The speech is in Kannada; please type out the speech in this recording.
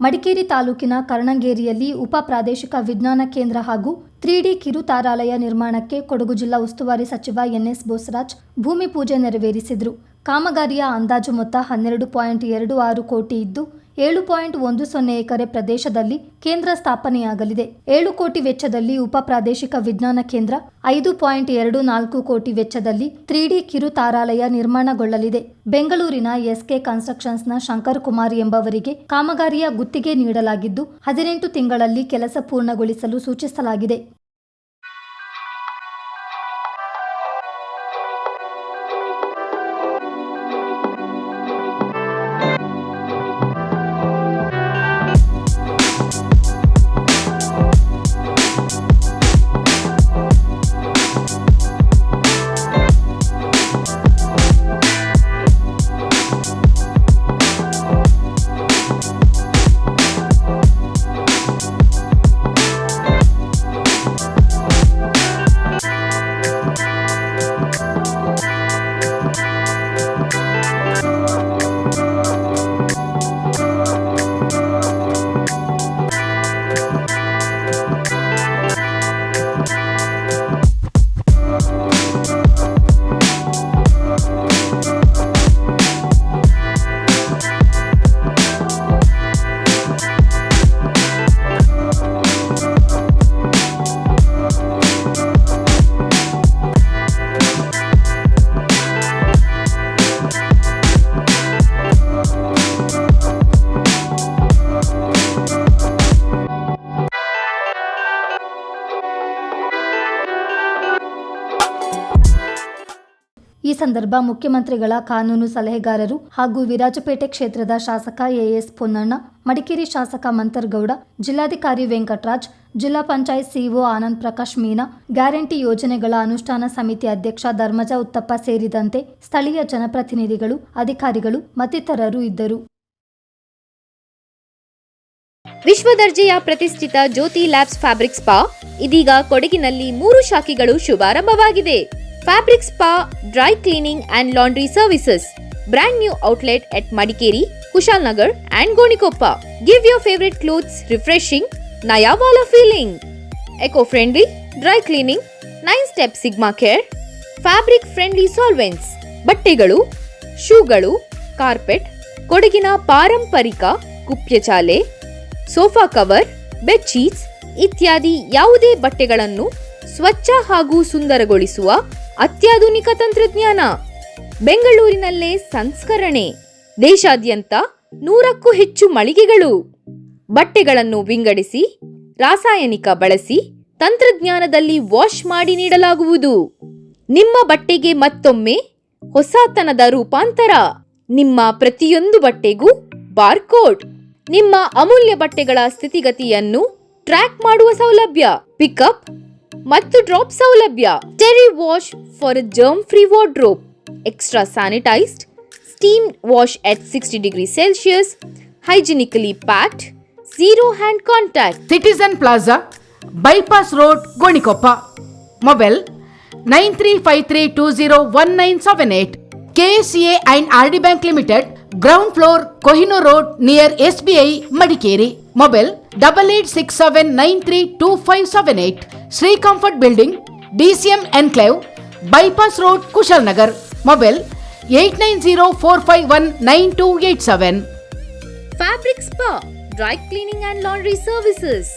ಮಡಿಕೇರಿ ತಾಲೂಕಿನ ಕರ್ಣಂಗೇರಿಯಲ್ಲಿ ಉಪ ಪ್ರಾದೇಶಿಕ ವಿಜ್ಞಾನ ಕೇಂದ್ರ ಹಾಗೂ ತ್ರೀ ಡಿ ಕಿರುತಾರಾಲಯ ನಿರ್ಮಾಣಕ್ಕೆ ಕೊಡಗು ಜಿಲ್ಲಾ ಉಸ್ತುವಾರಿ ಸಚಿವ ಎನ್ಎಸ್ ಬೋಸರಾಜ್ ಭೂಮಿ ಪೂಜೆ ನೆರವೇರಿಸಿದರು. ಕಾಮಗಾರಿಯ ಅಂದಾಜು ಮೊತ್ತ ಹನ್ನೆರಡು ಪಾಯಿಂಟ್ ಎರಡು ಆರು ಕೋಟಿ ಇದ್ದು ಏಳು ಪಾಯಿಂಟ್ ಒಂದು ಸೊನ್ನೆ ಎಕರೆ ಪ್ರದೇಶದಲ್ಲಿ ಕೇಂದ್ರ ಸ್ಥಾಪನೆಯಾಗಲಿದೆ. ಏಳು ಕೋಟಿ ವೆಚ್ಚದಲ್ಲಿ ಉಪ ಪ್ರಾದೇಶಿಕ ವಿಜ್ಞಾನ ಕೇಂದ್ರ, ಐದು ಪಾಯಿಂಟ್ ಎರಡು ನಾಲ್ಕು ಕೋಟಿ ವೆಚ್ಚದಲ್ಲಿ ತ್ರೀ ಡಿ ಕಿರು ತಾರಾಲಯ ನಿರ್ಮಾಣಗೊಳ್ಳಲಿದೆ. ಬೆಂಗಳೂರಿನ ಎಸ್ಕೆ ಕನ್ಸ್ಟ್ರಕ್ಷನ್ಸ್ನ ಶಂಕರ್ ಕುಮಾರ್ ಎಂಬವರಿಗೆ ಕಾಮಗಾರಿಯ ಗುತ್ತಿಗೆ ನೀಡಲಾಗಿದ್ದು, ಹದಿನೆಂಟು ತಿಂಗಳಲ್ಲಿ ಕೆಲಸ ಪೂರ್ಣಗೊಳಿಸಲು ಸೂಚಿಸಲಾಗಿದೆ. ಈ ಸಂದರ್ಭ ಮುಖ್ಯಮಂತ್ರಿಗಳ ಕಾನೂನು ಸಲಹೆಗಾರರು ಹಾಗೂ ವಿರಾಜಪೇಟೆ ಕ್ಷೇತ್ರದ ಶಾಸಕ ಎಎಸ್ ಪೊನ್ನಣ್ಣ, ಮಡಿಕೇರಿ ಶಾಸಕ ಮಂತರ್ಗೌಡ, ಜಿಲ್ಲಾಧಿಕಾರಿ ವೆಂಕಟರಾಜ್, ಜಿಲ್ಲಾ ಪಂಚಾಯತ್ ಸಿಇಒ ಆನಂದ್ ಪ್ರಕಾಶ್ ಮೀನಾ, ಗ್ಯಾರಂಟಿ ಯೋಜನೆಗಳ ಅನುಷ್ಠಾನ ಸಮಿತಿ ಅಧ್ಯಕ್ಷ ಧರ್ಮಜ ಉತ್ತಪ್ಪ ಸೇರಿದಂತೆ ಸ್ಥಳೀಯ ಜನಪ್ರತಿನಿಧಿಗಳು, ಅಧಿಕಾರಿಗಳು ಮತ್ತಿತರರು ಇದ್ದರು. ವಿಶ್ವದರ್ಜೆಯ ಪ್ರತಿಷ್ಠಿತ ಜ್ಯೋತಿ ಲ್ಯಾಬ್ಸ್ ಫ್ಯಾಬ್ರಿಕ್ ಸ್ಪಾ ಇದೀಗ ಕೊಡಗಿನಲ್ಲಿ ಮೂರು ಶಾಖೆಗಳು ಶುಭಾರಂಭವಾಗಿದೆ. Fabric spa dry cleaning and laundry services brand new outlet at Madikeri Kushal Nagar and Gonikoppa give your favourite clothes refreshing ನಯಾವಾಲ feeling eco friendly dry cleaning nine step sigma care fabric friendly solvents ಬಟ್ಟೆಗಳು, ಶೂಗಳು ಕಾರ್ಪೆಟ್ ಕೊಡಗಿನ ಪಾರಂಪರಿಕ ಕುಪ್ಯಚಾಲೆ ಸೋಫಾ ಕವರ್ ಬೆಡ್ಶೀಟ್ಸ್ ಇತ್ಯಾದಿ ಯಾವುದೇ ಬಟ್ಟೆಗಳನ್ನು ಸ್ವಚ್ಛ ಹಾಗೂ ಸುಂದರಗೊಳಿಸುವ ಅತ್ಯಾಧುನಿಕ ತಂತ್ರಜ್ಞಾನ. ಬೆಂಗಳೂರಿನಲ್ಲೇ ಸಂಸ್ಕರಣೆ. ದೇಶಾದ್ಯಂತ ನೂರಕ್ಕೂ ಹೆಚ್ಚು ಮಳಿಗೆಗಳು. ಬಟ್ಟೆಗಳನ್ನು ವಿಂಗಡಿಸಿ, ರಾಸಾಯನಿಕ ಬಳಸಿ, ತಂತ್ರಜ್ಞಾನದಲ್ಲಿ ವಾಶ್ ಮಾಡಿ ನೀಡಲಾಗುವುದು. ನಿಮ್ಮ ಬಟ್ಟೆಗೆ ಮತ್ತೊಮ್ಮೆ ಹೊಸತನದ ರೂಪಾಂತರ. ನಿಮ್ಮ ಪ್ರತಿಯೊಂದು ಬಟ್ಟೆಗೂ ಬಾರ್ಕೋಡ್ ನಿಮ್ಮ ಅಮೂಲ್ಯ ಬಟ್ಟೆಗಳ ಸ್ಥಿತಿಗತಿಯನ್ನು ಟ್ರ್ಯಾಕ್ ಮಾಡುವ ಸೌಲಭ್ಯ. ಪಿಕಪ್ ಮತ್ತು ಡ್ರಾಪ್ ಸೌಲಭ್ಯ terry wash for germ free wardrobe extra sanitised steam wash at sixty degree Celsius hygienically packed zero hand contact Citizen Plaza bypass road Gonikoppa mobile nine three five three two zero one nine seven eight KSCA and R D bank limited ground floor Kohinoor road near S B I Madikeri mobile double eight six seven nine three two five seven eight Shri comfort building DCM enclave bypass road Kushal Nagar mobile eight nine zero four five one nine two eight seven fabric spa dry cleaning and laundry services